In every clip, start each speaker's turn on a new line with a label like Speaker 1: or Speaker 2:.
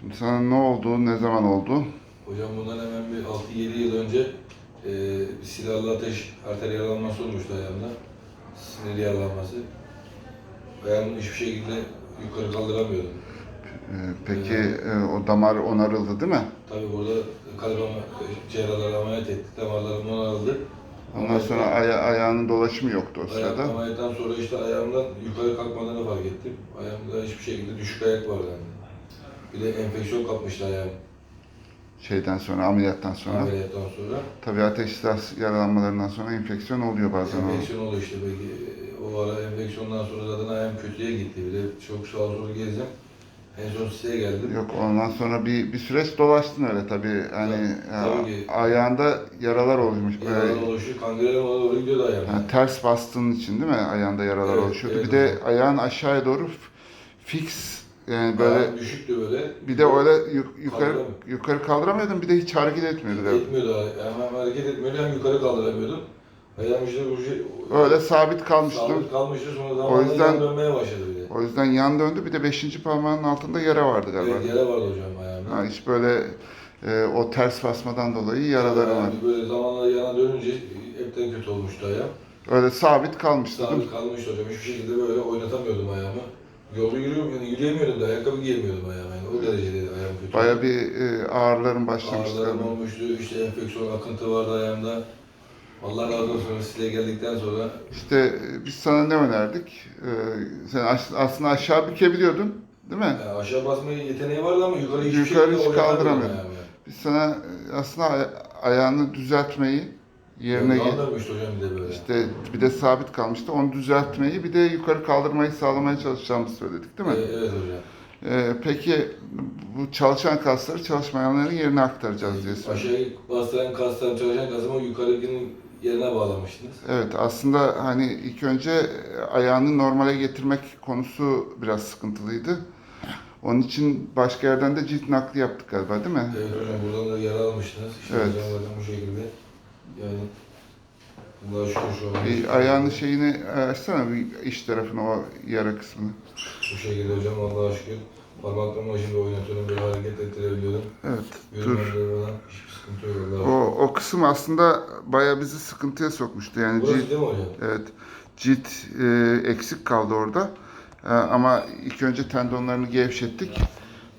Speaker 1: Şimdi sana ne oldu, ne zaman oldu?
Speaker 2: Hocam bundan hemen bir 6-7 yıl önce e, bir silahlı ateş arter yaralanması olmuştu ayağımda. Sinir yaralanması. Ayağımı hiçbir şekilde yukarı kaldıramıyordum.
Speaker 1: Ee, peki e, o damar onarıldı değil mi?
Speaker 2: Tabii burada kalp ama- cerrahlar ameliyat ettik, damarlarım onarıldı.
Speaker 1: Ondan sonra aya- ayağının dolaşımı yoktu o sırada.
Speaker 2: ameliyattan sonra işte ayağımdan yukarı kalkmadığını fark ettim. Ayağımda hiçbir şekilde düşük ayak vardı yani. Bir de enfeksiyon kapmıştı ayağım
Speaker 1: Şeyden sonra, ameliyattan sonra.
Speaker 2: ameliyattan sonra.
Speaker 1: Tabii ateşli yaralanmalarından sonra enfeksiyon oluyor bazen.
Speaker 2: Enfeksiyon oldu işte belki. O ara enfeksiyondan sonra zaten ayağım kötüye gitti. Bir de çok sağa sola gezdim. En son size geldim.
Speaker 1: Yok ondan sonra bir bir süreç dolaştın öyle tabii. Hani
Speaker 2: Tabii
Speaker 1: e,
Speaker 2: ki.
Speaker 1: ayağında yaralar oluşmuş.
Speaker 2: Yaralar
Speaker 1: Böyle,
Speaker 2: oluşuyor. Kangren ona doğru gidiyordu ayağım.
Speaker 1: yani ters bastığın için değil mi? Ayağında yaralar
Speaker 2: Evet,
Speaker 1: oluşuyordu.
Speaker 2: evet
Speaker 1: bir de ayağın aşağıya doğru fix yani böyle
Speaker 2: Ayağım düşüktü böyle.
Speaker 1: bir de öyle yu- yukarı
Speaker 2: Kaldıramıyor.
Speaker 1: yukarı kaldıramıyordun bir de hiç hareket etmiyordu galiba.
Speaker 2: Etmiyordu. Hem, hem hareket etmiyordu hem yukarı kaldıramıyordum. Ayağım işte bu şey...
Speaker 1: Öyle sabit kalmıştı.
Speaker 2: Sabit kalmıştı sonra zamanla
Speaker 1: yüzden-
Speaker 2: yan dönmeye başladı bir de.
Speaker 1: O yüzden yan döndü bir de beşinci parmağının altında yara vardı galiba.
Speaker 2: Evet yara vardı hocam ayağımda.
Speaker 1: Ha, hiç böyle e, o ters basmadan dolayı yaraları var.
Speaker 2: Yani böyle zamanla yana dönünce hepten kötü olmuştu ayağım.
Speaker 1: Öyle sabit kalmıştı değil mi?
Speaker 2: Sabit kalmıştı hocam. Hiçbir şekilde böyle oynatamıyordum ayağımı. Yolda yürüyorum yani yürüyemiyordum da ayakkabı giyemiyordum ayağıma yani. O derecede ayağım kötü.
Speaker 1: Baya bir e, ağrıların başlamıştı.
Speaker 2: Ağrılarım
Speaker 1: galiba.
Speaker 2: olmuştu, işte enfeksiyon akıntı vardı ayağımda. Allah razı olsun size geldikten sonra
Speaker 1: İşte e, biz sana ne önerdik? E, sen aş- aslında aşağı bükebiliyordun değil mi?
Speaker 2: yani aşağı basma yeteneği vardı ama yukarı hiçbir
Speaker 1: Yukarı hiç kaldıramıyordun.
Speaker 2: yani.
Speaker 1: Biz sana e, aslında aya- ayağını düzeltmeyi yerine ge-
Speaker 2: Kaldırmıştı hocam bir de böyle.
Speaker 1: işte bir de sabit kalmıştı. Onu düzeltmeyi bir de yukarı kaldırmayı sağlamaya çalışacağımızı söyledik değil mi?
Speaker 2: Ee, evet hocam.
Speaker 1: E, peki bu çalışan kasları çalışmayanların yerine aktaracağız diye söyledik.
Speaker 2: Aşağıya bastıran kastan çalışan kasımı yukarıdakinin yerine bağlamıştınız.
Speaker 1: Evet aslında hani ilk önce ayağını normale getirmek konusu biraz sıkıntılıydı. Onun için başka yerden de cilt nakli yaptık galiba değil mi?
Speaker 2: Evet hocam buradan da yara almıştınız. İşte
Speaker 1: Evet.
Speaker 2: hocam bu şekilde. Yani Allah'a şükür şu an.
Speaker 1: Bir ayağını şeyini açsana bir iç tarafını o yara kısmını.
Speaker 2: Bu şekilde hocam Allah'a şükür. Parmaklarımı şimdi oynatıyorum, böyle hareket ettirebiliyorum.
Speaker 1: Evet dur.
Speaker 2: Yürümemde falan hiçbir sıkıntı yok Allah'a
Speaker 1: O,
Speaker 2: şükür.
Speaker 1: o kısım aslında bayağı bizi sıkıntıya sokmuştu. Yani
Speaker 2: Burası
Speaker 1: cilt,
Speaker 2: değil mi hocam?
Speaker 1: evet, cilt e, eksik kaldı orada. E, ama ilk önce tendonlarını gevşettik.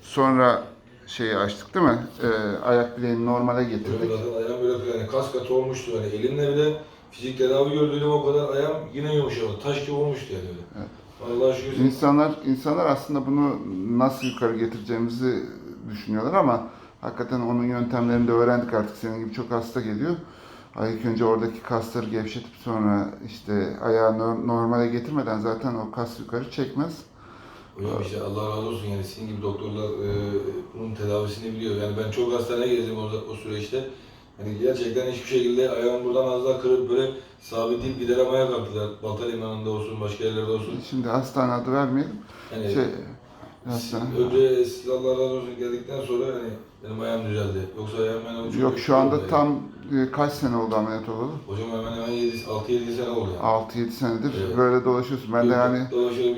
Speaker 1: Sonra şeyi açtık değil mi? E, ayak bileğini normale getirdik.
Speaker 2: Zaten ayağım böyle yani kas katı olmuştu yani elimle bile fizik tedavi gördüğüm o kadar ayağım yine yumuşadı. Taş gibi olmuştu yani öyle.
Speaker 1: Evet.
Speaker 2: Şükür.
Speaker 1: İnsanlar insanlar aslında bunu nasıl yukarı getireceğimizi düşünüyorlar ama hakikaten onun yöntemlerini de öğrendik artık. Senin gibi çok hasta geliyor. Ay, İlk önce oradaki kasları gevşetip sonra işte ayağı nor- normale getirmeden zaten o kas yukarı çekmez.
Speaker 2: Hocam işte Allah razı olsun yani sizin gibi doktorlar e, bunun tedavisini biliyor. Yani ben çok hastaneye gezdim orada o süreçte. Yani gerçekten hiçbir şekilde ayağım buradan az daha kırıp böyle sabitleyip gideremeye kalktılar. Balta limanında olsun, başka yerlerde olsun.
Speaker 1: Şimdi hastane adı vermeyelim.
Speaker 2: Yani
Speaker 1: Şey, hastane.
Speaker 2: önce siz Allah razı olsun geldikten sonra hani benim ayağım düzeldi. Yoksa ayağım ben
Speaker 1: Yok şu anda tam e, kaç sene oldu ameliyat olalı?
Speaker 2: Hocam hemen hemen 6-7 sene oldu yani.
Speaker 1: 6-7 senedir
Speaker 2: Evet.
Speaker 1: böyle dolaşıyorsun. Ben de yani
Speaker 2: Dolaşıyorum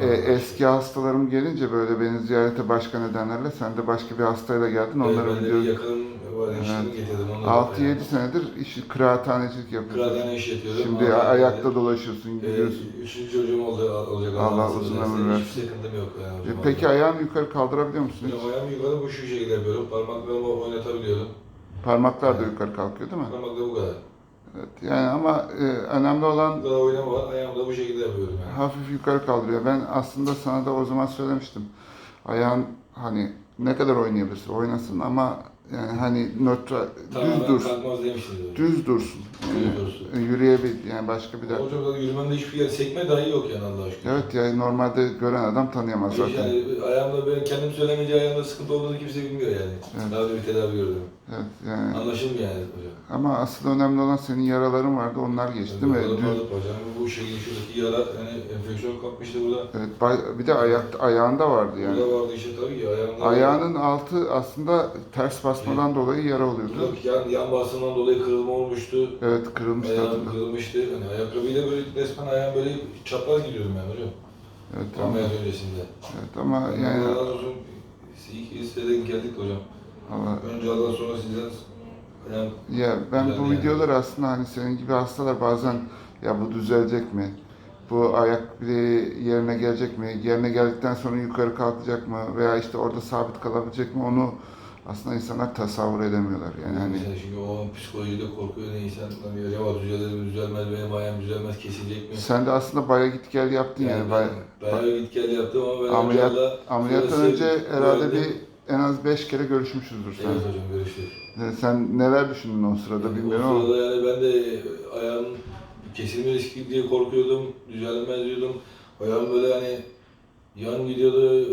Speaker 1: E, e, eski hastalarım gelince böyle beni ziyarete başka nedenlerle sen de başka bir hastayla geldin
Speaker 2: Evet,
Speaker 1: onları
Speaker 2: ben de bir
Speaker 1: biliyorum.
Speaker 2: var, onunla
Speaker 1: 6-7 senedir işi kıraathanecilik yapıyorsun.
Speaker 2: Kıraathane iş yapıyorum.
Speaker 1: Şimdi
Speaker 2: Altı
Speaker 1: ayakta
Speaker 2: aydır.
Speaker 1: dolaşıyorsun,
Speaker 2: Ee,
Speaker 1: gidiyorsun.
Speaker 2: üçüncü çocuğum oldu, olacak.
Speaker 1: Allah
Speaker 2: Allah'ın
Speaker 1: uzun
Speaker 2: izniyle.
Speaker 1: ömür versin.
Speaker 2: Hiçbir sıkıntım yok yani
Speaker 1: E,
Speaker 2: hocam.
Speaker 1: Peki ayağını yukarı kaldırabiliyor musun?
Speaker 2: Hocam
Speaker 1: hiç?
Speaker 2: ayağımı yukarı bu şu şekilde yapıyorum. Parmaklarımı oynatabiliyorum.
Speaker 1: Parmaklar da yukarı kalkıyor değil mi?
Speaker 2: Parmakla bu kadar.
Speaker 1: Evet. Yani ama e, önemli olan
Speaker 2: Bu kadar oynama var. Ayağımı da bu şekilde yapıyorum yani.
Speaker 1: hafif yukarı kaldırıyor. Ben aslında sana da o zaman söylemiştim. Ayağın hani ne kadar oynayabilirsin oynasın ama yani hani nötral, düz dursun.
Speaker 2: kalkmaz demiştiniz hocam.
Speaker 1: Düz dursun.
Speaker 2: Düz dursun.
Speaker 1: E, Yürüyebil yani başka bir de.
Speaker 2: Hocam da yürümemde hiçbir yer sekme dahi yok yani Allah'a şükür.
Speaker 1: Evet yani normalde gören adam tanıyamaz
Speaker 2: Hiç
Speaker 1: zaten.
Speaker 2: Yani ayağımda ben kendim söylemeyince ayağımda sıkıntı olduğunu kimse bilmiyor yani.
Speaker 1: Evet.
Speaker 2: Daha önce bir tedavi gördüm.
Speaker 1: Evet yani.
Speaker 2: Anlaşılmıyor yani hocam.
Speaker 1: Ama asıl önemli olan senin yaraların vardı onlar geçti değil mi?
Speaker 2: Burada
Speaker 1: Düz-
Speaker 2: parlık hocam. Bu şekilde şuradaki yara yani enfeksiyon kapmıştı burada.
Speaker 1: Evet, bay- bir de ayak, ayağında vardı yani.
Speaker 2: Burada vardı işte tabii ki ayağımda.
Speaker 1: Ayağının altı aslında ters basmadan dolayı yara oluyordu.
Speaker 2: Buradaki yan, yan basından dolayı kırılma olmuştu.
Speaker 1: Evet kırılmıştı
Speaker 2: Ayağım
Speaker 1: hatırlıyorum.
Speaker 2: kırılmıştı. Hani ayakkabıyla böyle resmen ayağım böyle çapraz gidiyordum ben hocam.
Speaker 1: Evet, ama,
Speaker 2: Ameliyat öncesinde.
Speaker 1: evet ama
Speaker 2: Yani
Speaker 1: yani
Speaker 2: Allah razı olsun İyi ki size denk geldik hocam.
Speaker 1: Allah
Speaker 2: Önce Allah sonra sizden ayağım
Speaker 1: Ya ben bu
Speaker 2: yani.
Speaker 1: videolar aslında hani senin gibi hastalar bazen ya bu düzelecek mi? Bu ayak bileği yerine gelecek mi? Yerine geldikten sonra yukarı kalkacak mı? Veya işte orada sabit kalabilecek mi? Onu aslında insanlar tasavvur edemiyorlar. Yani hani
Speaker 2: İnsan çünkü o psikolojide korkuyor ne insan hani acaba düzelir mi düzelmez benim ayağım düzelmez kesilecek mi?
Speaker 1: sen de aslında bayağı git gel yaptın yani.
Speaker 2: ben
Speaker 1: Bayağı,
Speaker 2: bayağı git gel yaptım ama ben
Speaker 1: Ameliyat-
Speaker 2: Allah
Speaker 1: ameliyattan önce herhalde bir en az 5 kere görüşmüşüzdür sen.
Speaker 2: Evet hocam görüştük.
Speaker 1: Yani Sen neler düşündün o sırada
Speaker 2: Yani
Speaker 1: bilmiyorum
Speaker 2: o
Speaker 1: ama.
Speaker 2: sırada yani ben de ayağım kesilme riski diye korkuyordum, düzelmez diyordum. Ayağım böyle hani yan gidiyordu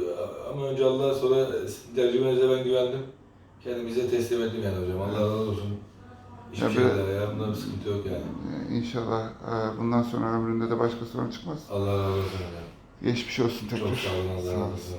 Speaker 2: ama önce Allah sonra tercümenize ben güvendim. Kendimize teslim ettim yani hocam. Allah razı olsun. Hiçbir
Speaker 1: Ya
Speaker 2: şey
Speaker 1: böyle-
Speaker 2: ayağımda bir sıkıntı yok yani.
Speaker 1: Ee, İnşallah e, bundan sonra ömründe de başka sorun çıkmaz.
Speaker 2: Allah razı olsun hocam.
Speaker 1: Geçmiş olsun tekrar.
Speaker 2: Çok sağ olun Allah razı olsun.